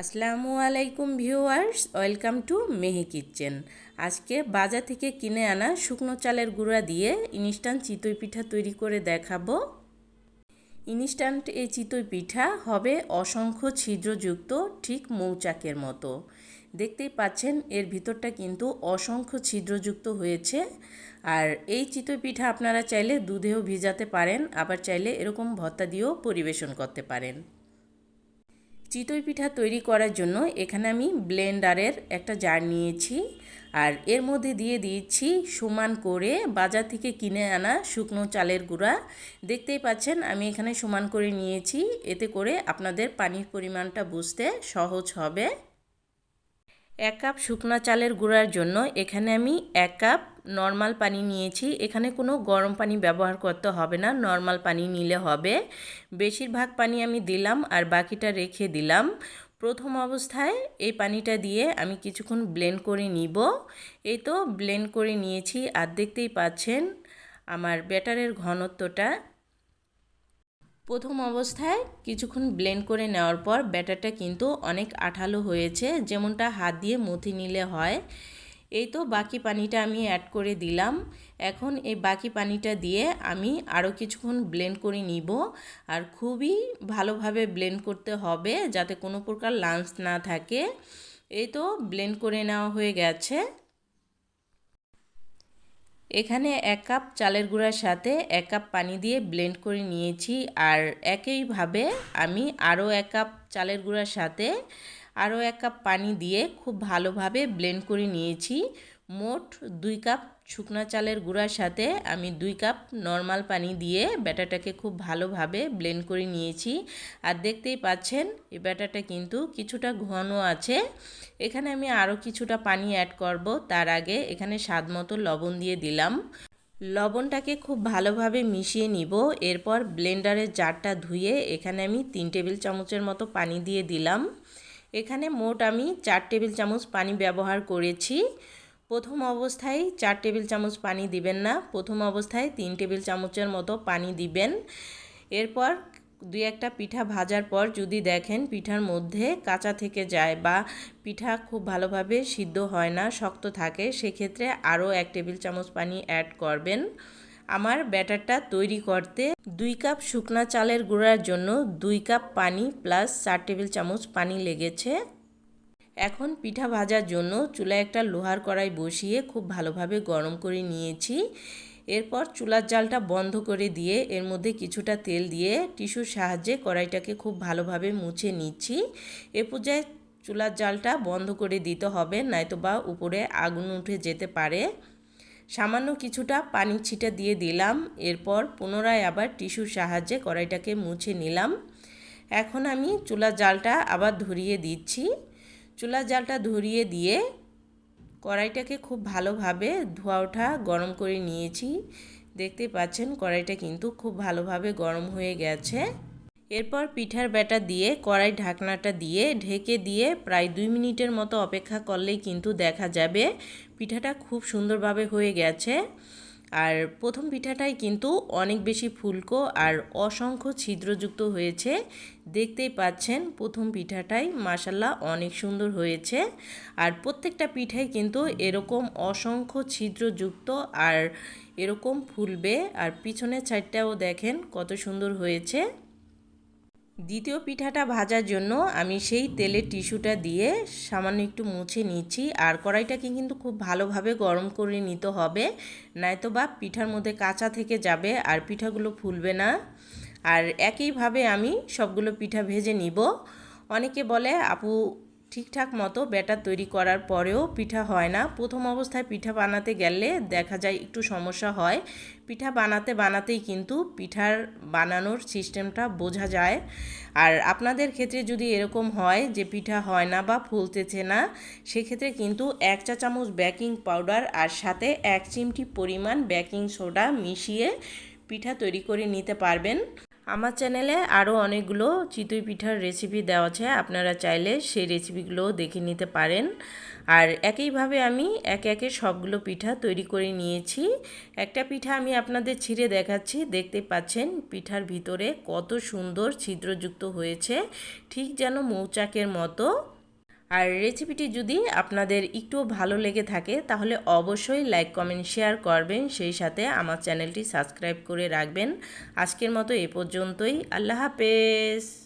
আসসালামু আলাইকুম viewers, welcome to Mehi kitchen. আজকে বাজার থেকে কিনে আনা শুকনো চালের গুঁড়া দিয়ে ইনস্ট্যান্ট চিতই পিঠা তৈরি করে দেখাবো। ইনস্ট্যান্ট এই চিতই পিঠা হবে অসংখ্য ছিদ্রযুক্ত, ঠিক মৌচাকের মতো। দেখতেই পাচ্ছেন, এর ভিতরটা কিন্তু অসংখ্য ছিদ্রযুক্ত হয়েছে। আর এই চিতই পিঠা আপনারা চাইলে দুধেও ভিজাতে পারেন, আবার চাইলে এরকম ভত্তা দিয়েও পরিবেশন করতে পারেন। চিতই পিঠা তৈরি করার জন্য এখানে আমি ব্লেন্ডারের একটা জার নিয়েছি আর এর মধ্যে দিয়ে দিয়েছি সমান করে বাজার থেকে কিনে আনা শুকনো চালের গুঁড়া। দেখতেই পাচ্ছেন, আমি এখানে সমান করে নিয়েছি। এতে করে আপনাদের পানির পরিমাণটা বুঝতে সহজ হবে। এক কাপ শুকনা চালের গুঁড়ার জন্য এখানে আমি এক কাপ নর্মাল পানি নিয়েছি। এখানে কোনো গরম পানি ব্যবহার করতে হবে না, নর্মাল পানি নিলে হবে। বেশিরভাগ পানি আমি দিলাম আর বাকিটা রেখে দিলাম। প্রথম অবস্থায় এই পানিটা দিয়ে আমি কিছুক্ষণ ব্লেন্ড করে নিব। এই তো ব্লেন্ড করে নিয়েছি আর দেখতেই পাচ্ছেন আমার ব্যাটারের ঘনত্বটা প্রথম অবস্থায় কিছুক্ষণ ব্লেন্ড করে নেওয়ার পর ব্যাটারটা কিন্তু অনেক আঠালো হয়েছে, যেমনটা হাত দিয়ে মথি নিলে হয়। এই তো বাকি পানিটা আমি অ্যাড করে দিলাম। এখন এই বাকি পানিটা দিয়ে আমি আরও কিছুক্ষণ ব্লেন্ড করে নিব আর খুবই ভালোভাবে ব্লেন্ড করতে হবে যাতে কোনো প্রকার লাঞ্চ না থাকে। এই তো ব্লেন্ড করে নেওয়া হয়ে গেছে। এখানে এক কাপ চালের গুঁড়ার সাথে এক কাপ পানি দিয়ে ব্লেন্ড করে নিয়েছি আর একইভাবে আমি আরও এক কাপ চালের গুঁড়ার সাথে আরও এক কাপ পানি দিয়ে খুব ভালোভাবে ব্লেন্ড করে নিয়েছি। মোট দুই কাপ শুকনো চালের গুঁড়ার সাথে আমি দুই কাপ নর্মাল পানি দিয়ে ব্যাটারটাকে খুব ভালোভাবে ব্লেন্ড করে নিয়েছি। আর দেখতেই পাচ্ছেন, এই ব্যাটারটা কিন্তু কিছুটা ঘন আছে। এখানে আমি আরও কিছুটা পানি অ্যাড করব, তার আগে এখানে স্বাদ মতো লবণ দিয়ে দিলাম। লবণটাকে খুব ভালোভাবে মিশিয়ে নিব, এরপর ব্লেন্ডারের জারটা ধুয়ে এখানে আমি তিন টেবিল চামচের মতো পানি দিয়ে দিলাম। এখানে মোট আমি চার টেবিল চামচ পানি ব্যবহার করেছি। প্রথম অবস্থায় চার টেবিল চামচ পানি দিবেন না। প্রথম অবস্থায় তিন টেবিল চামচের মতো পানি দিবেন। এরপর দুই একটা পিঠা ভাজার পর যদি দেখেন পিঠার মধ্যে কাঁচা থেকে যায় বা পিঠা খুব ভালোভাবে সিদ্ধ হয় না, শক্ত থাকে, সেক্ষেত্রে আরও এক টেবিল চামচ পানি অ্যাড করবেন। আমার ব্যাটারটা তৈরি করতে দুই কাপ শুকনা চালের গুঁড়ার জন্য দুই কাপ পানি প্লাস চার টেবিল চামচ পানি লেগেছে। এখন পিঠা ভাজার জন্য চুলায় একটা লোহার কড়াই বসিয়ে খুব ভালোভাবে গরম করে নিয়েছি। এরপর চুলার জালটা বন্ধ করে দিয়ে এর মধ্যে কিছুটা তেল দিয়ে টিস্যুর সাহায্যে কড়াইটাকে খুব ভালোভাবে মুছে নিচ্ছি। এ পর্যায়ে চুলার জালটা বন্ধ করে দিতে হবে, নয়তো বা উপরে আগুন উঠে যেতে পারে। সামান্য কিছুটা পানি ছিটা দিয়ে দিলাম, এরপর পুনরায় আবার টিস্যুর সাহায্যে কড়াইটাকে মুছে নিলাম। এখন আমি চুলার জালটা আবার ধরিয়ে দিচ্ছি। চুলার জালটা ধরিয়ে দিয়ে কড়াইটাকে খুব ভালোভাবে ধোয়া ওঠা গরম করে নিয়েছি। দেখতে পাচ্ছেন কড়াইটা কিন্তু খুব ভালোভাবে গরম হয়ে গেছে। এরপর পিঠার ব্যাটা দিয়ে কড়াই ঢাকনাটা দিয়ে ঢেকে দিয়ে প্রায় দুই মিনিটের মতো অপেক্ষা করলেই কিন্তু দেখা যাবে। পিঠাটা খুব সুন্দরভাবে হয়ে গেছে। আর প্রথম পিঠাটাই কিন্তু অনেক বেশি ফুলকো আর অসংখ্য ছিদ্রযুক্ত হয়েছে। দেখতেই পাচ্ছেন, প্রথম পিঠাটাই মাসাল্লাহ অনেক সুন্দর হয়েছে। আর প্রত্যেকটা পিঠাই কিন্তু এরকম অসংখ্য ছিদ্রযুক্ত আর এরকম ফুলবে। আর পিছনের সাইডটাও দেখেন কত সুন্দর হয়েছে। দ্বিতীয় পিঠাটা ভাজার জন্য আমি সেই তেলে টিস্যুটা দিয়ে সামান্য একটু মুছে নিচ্ছি। আর কড়াইটাকে কিন্তু খুব ভালোভাবে গরম করে নিতে হবে। নয়তো বা পিঠার মধ্যে কাঁচা থেকে যাবে আর পিঠাগুলো ফুলবে না। আর একইভাবে আমি সবগুলো পিঠা ভেজে নিব। অনেকে বলে, আপু ঠিকঠাক মতো ব্যাটার তৈরি করার পরেও পিঠা হয় না। প্রথম অবস্থায় পিঠা বানাতে গেলে দেখা যায় একটু সমস্যা হয়। পিঠা বানাতে বানাতেই কিন্তু পিঠার বানানোর সিস্টেমটা বোঝা যায়। আর আপনাদের ক্ষেত্রে যদি এরকম হয় যে পিঠা হয় না বা ফুলতেছে না, সেক্ষেত্রে কিন্তু এক চা চামচ বেকিং পাউডার আর সাথে এক চিমটি পরিমাণ বেকিং সোডা মিশিয়ে পিঠা তৈরি করে নিতে পারবেন। আমার চ্যানেলে আরও অনেকগুলো চিতই পিঠার রেসিপি দেওয়া আছে, আপনারা চাইলে সেই রেসিপিগুলোও দেখে নিতে পারেন। আর একইভাবে আমি একে একে সবগুলো পিঠা তৈরি করে নিয়েছি। একটা পিঠা আমি আপনাদের ছিঁড়ে দেখাচ্ছি, দেখতে পাচ্ছেন পিঠার ভিতরে কত সুন্দর ছিদ্রযুক্ত হয়েছে, ঠিক যেন মৌচাকের মতো। আর রেসিপিটি যদি আপনাদের একটু ভালো লেগে থাকে, তাহলে অবশ্যই লাইক কমেন্ট শেয়ার করবেন। সেই সাথে আমার চ্যানেলটি সাবস্ক্রাইব করে রাখবেন। আজকের মতো এ পর্যন্তই। আল্লাহ হাফেজ।